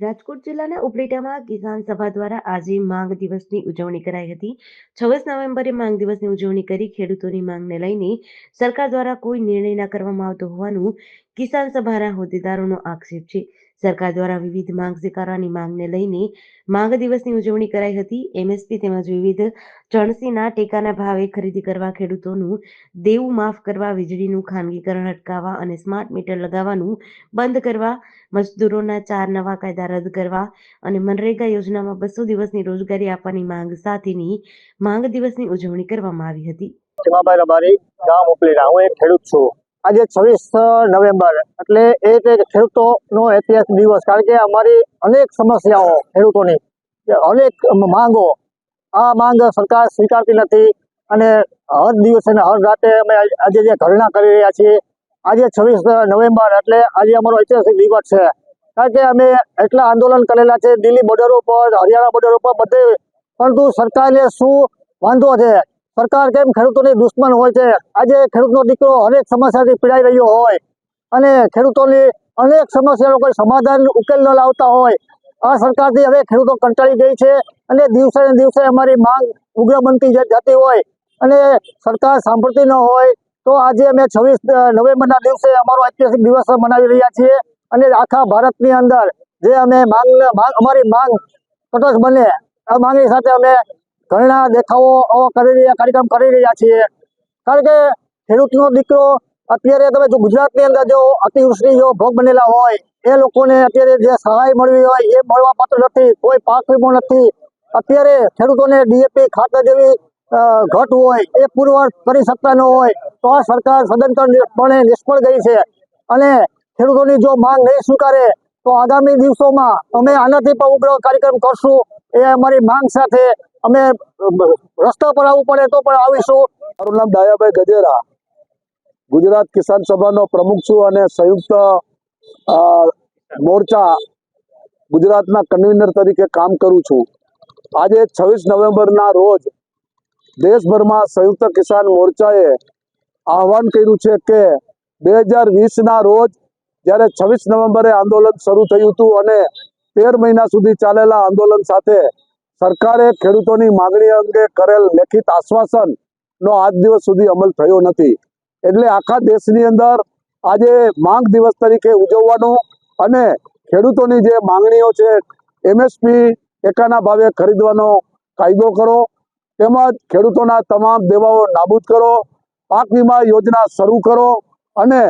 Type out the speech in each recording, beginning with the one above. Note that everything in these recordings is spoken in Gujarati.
રાજકોટ જિલ્લાના ઉપલેટામાં કિસાન સભા દ્વારા આજે માંગ દિવસની ઉજવણી કરાઈ હતી. છવ્વીસ નવેમ્બરે માંગ દિવસની ઉજવણી કરી ખેડૂતોની માંગને લઈને સરકાર દ્વારા કોઈ નિર્ણય ના કરવામાં આવતો હોવાનું કિસાન સભાના હોદ્દેદારોનો આક્ષેપ છે. સરકાર દ્વારા વિવિધ માંગ સ્વીકારવાની માંગને લઈને માંગ દિવસની ઉજવણી કરાઈ હતી. એમએસપી તેમજ વિવિધ ચણસીના ટેકાના ભાવે ખરીદી કરવા ખેડૂતોનું દેવું માફ કરવા, વીજળીનું ખાનગીકરણ અટકાવવા અને સ્માર્ટ મીટર લગાવવાનું બંધ કરવા, મજદૂરોના ચાર નવા કાયદા રદ કરવા અને મનરેગા યોજનામાં બસો દિવસની રોજગારી આપવાની માંગ સાથેની માંગ દિવસની ઉજવણી કરવામાં આવી હતી. ગામ ઉપલેરા. હું એક ખેડૂત છું. આજે છવ્વીસ નવેમ્બર. એટલે એ એક ખેડૂતોનો ઐતિહાસિક દિવસ. કારણ કે અમારી અનેક સમસ્યાઓ ખેડૂતોની, અનેક માંગો. આ માંગ સરકાર સ્વીકારતી નથી અને હર દિવસે ને હર રાતે અમે આજે જે ધરણા કરી રહ્યા છીએ, આજે છવ્વીસ નવેમ્બર એટલે આજે અમારો ઐતિહાસિક દિવસ છે. કારણ કે અમે એટલા આંદોલન કરેલા છે, દિલ્હી બોર્ડર ઉપર, હરિયાણા બોર્ડર ઉપર બધે. પરંતુ સરકારને શું વાંધો છે? સરકાર કેમ ખેડૂતોની દુશ્મન હોય છે? આજે ખેડૂતનો દીકરો અનેક સમસ્યાથી પીડાઈ રહ્યો હોય અને ખેડૂતોની અનેક સમસ્યાનો કોઈ સમાધાન ઉકેલ ન લાવતા હોય. આ સરકારથી હવે ખેડૂતો કંટાળી ગઈ છે અને દિવસે ને દિવસે અમારી માંગ ઉગ્ર બનતી જતી હોય અને સરકાર સાંભળતી ન હોય તો આજે અમે છવ્વીસ નવેમ્બરના દિવસે અમારો ઐતિહાસિક દિવસ મનાવી રહ્યા છીએ અને આખા ભારતની અંદર જે અમે માંગ, અમારી માંગ તટસ્થ બને, આ માંગની સાથે અમે ઘણા દેખાવો કરી રહ્યા, કાર્યક્રમ કરી રહ્યા છીએ. કારણ કે ખેડૂતનો દીકરો અત્યારે તમે જો ગુજરાતની અંદર જો અતિવૃષ્ટિ જો ભોગ બનેલા હોય, એ લોકોને અત્યારે જે સહાય મળવી હોય, એ મળવા પાત્ર નથી, કોઈ પાક વીમો નથી. અત્યારે ખેડૂતોને ડીએપી ખાતર જેવી ઘટ હોય, એ પુરવાર કરી શકતા ન હોય, તો આ સરકાર સદંતરપણે નિષ્ફળ ગઈ છે. અને ખેડૂતોની જો માંગ નહીં સ્વીકારે, તો આગામી દિવસોમાં અમે આનાથી પણ ઉગ્ર કાર્યક્રમ કરશું. એ અમારી માંગ સાથે અમે રસ્તા પર આવવું પડે તો પણ આવીશું. મારું નામ ડાયાભાઈ ગજેરા. ગુજરાત કિસાન સભાનો પ્રમુખ છું અને સંયુક્ત મોરચા ગુજરાતના કન્વીનર તરીકે કામ કરું છું. આજે છવ્વીસ નવેમ્બરના રોજ દેશભરમાં સંયુક્ત કિસાન મોરચાએ આહવાન કર્યું છે કે બે હજાર વીસના રોજ જ્યારે છવ્વીસ નવેમ્બરે આંદોલન શરૂ થયું હતું અને તેર મહિના સુધી ચાલેલા આંદોલન સાથે સરકારે ખેડૂતોની માગણી અંગે કરેલ લેખિત આશ્વાસન નો આજ દિવસ સુધી અમલ થયો નથી. એટલે આખા દેશની અંદર આજે માંગ દિવસ તરીકે ઉજવવાનો અને ખેડૂતોની જે માંગણીઓ છે, એમએસપી ટેકાના ભાવે ખરીદવાનો કાયદો કરો, તેમજ ખેડૂતોના તમામ દેવાઓ નાબૂદ કરો, પાક વીમા યોજના શરૂ કરો અને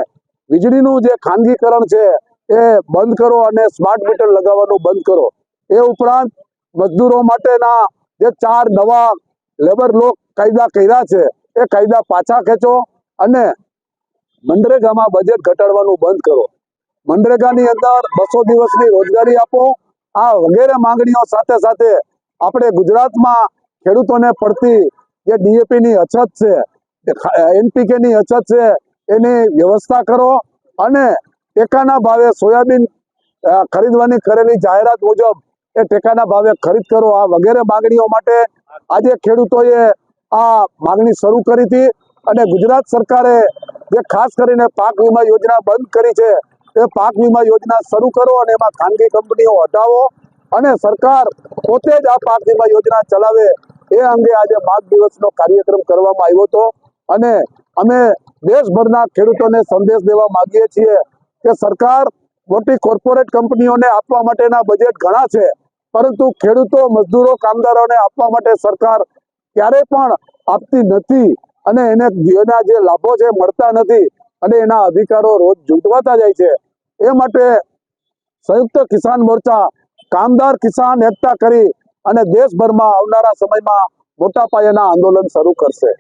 વીજળીનું જે ખાનગીકરણ છે એ બંધ કરો અને સ્માર્ટ મીટર લગાવવાનું બંધ કરો. એ ઉપરાંત મજદૂરો માટેના જે ચાર નવા લેબર લો કાયદા કર્યા છે, એ કાયદા પાછા ખેંચો અને મનરેગામાં બજેટ ઘટાડવાનું બંધ કરો. મનરેગાની અંદર બસો દિવસની રોજગારી આપો. આ વગેરે માંગણીઓ સાથે સાથે આપણે ગુજરાતમાં ખેડૂતોને પડતી જે ડીએપી ની અછત છે એનપીકે ની અછત છે, એની વ્યવસ્થા કરો અને ટેકાના ભાવે સોયાબીન ખરીદવાની કરેલી જાહેરાત મુજબ એ ટેકાના ભાવે ખરીદ કરો આ વગેરે માગણીઓ માટે આજે ખેડૂતોએ આ માગણી શરૂ કરી હતી અને ગુજરાત સરકારે જે ખાસ કરીને પાક વીમા યોજના બંધ કરી છે, એ પાક વીમા યોજના શરૂ કરો અને એમાં ખાનગી કંપનીઓ હટાવો અને સરકાર પોતે જ આ પાક વીમા યોજના ચલાવે એ અંગે આજે માગ દિવસનો કાર્યક્રમ કરવામાં આવ્યો હતો. અને અમે દેશભરના ખેડૂતોને સંદેશ દેવા માંગીએ છીએ કે સરકાર મોટી કોર્પોરેટ કંપનીઓને આપવા માટેના બજેટ ઘણા છે, પરંતુ ખેડૂતો, મજદૂરો, કામદારોને આપવા માટે સરકાર ક્યારે પણ આપતી નથી અને એને એના જે લાભો છે મળતા નથી અને એના અધિકારો રોજ ઝૂંટવાતા જાય છે. એ માટે સંયુક્ત કિસાન મોરચા, કામદાર કિસાન એકતા કરી અને દેશભરમાં આવનારા સમયમાં મોટા પાયાના આંદોલન શરૂ કરશે.